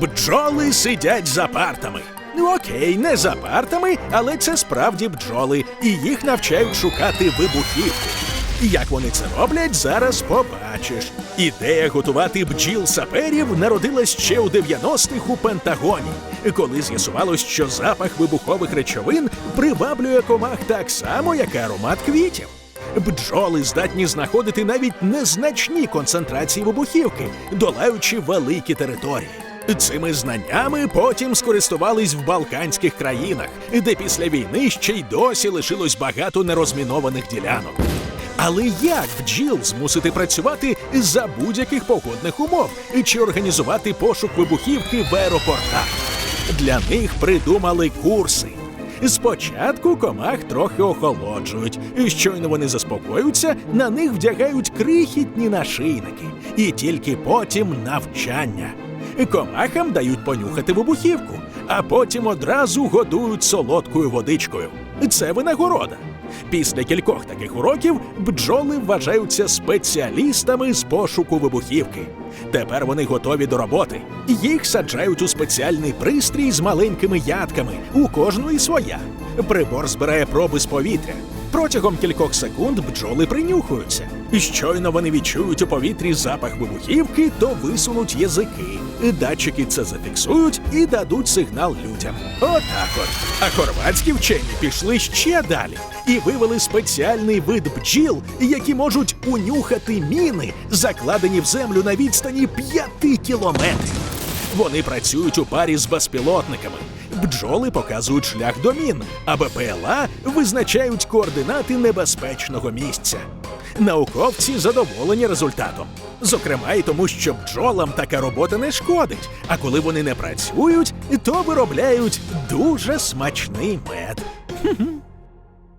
Бджоли сидять за партами. Ну окей, не за партами, але це справді бджоли, і їх навчають шукати вибухівку. Як вони це роблять, зараз побачиш. Ідея готувати бджіл саперів народилась ще у 90-х у Пентагоні, коли з'ясувалось, що запах вибухових речовин приваблює комах так само, як і аромат квітів. Бджоли здатні знаходити навіть незначні концентрації вибухівки, долаючи великі території. Цими знаннями потім скористувались в Балканських країнах, де після війни ще й досі лишилось багато нерозмінованих ділянок. Але як бджіл змусити працювати за будь-яких погодних умов чи організувати пошук вибухівки в аеропортах? Для них придумали курси. Спочатку комах трохи охолоджують, і щойно вони заспокоюються, на них вдягають крихітні нашийники, і тільки потім навчання. Комахам дають понюхати вибухівку, а потім одразу годують солодкою водичкою. Це винагорода. Після кількох таких уроків бджоли вважаються спеціалістами з пошуку вибухівки. Тепер вони готові до роботи. Їх саджають у спеціальний пристрій з маленькими ядками, у кожної своя. Прибор збирає проби з повітря. Протягом кількох секунд бджоли принюхуються. І щойно вони відчують у повітрі запах вибухівки, то висунуть язики. Датчики це зафіксують і дадуть сигнал людям. Отак от. А хорватські вчені пішли ще далі і вивели спеціальний вид бджіл, які можуть унюхати міни, закладені в землю на відстані 5 кілометрів. Вони працюють у парі з безпілотниками. Бджоли показують шлях до мін, а БПЛА визначають координати небезпечного місця. Науковці задоволені результатом. Зокрема, і тому, що бджолам така робота не шкодить. А коли вони не працюють, то виробляють дуже смачний мед.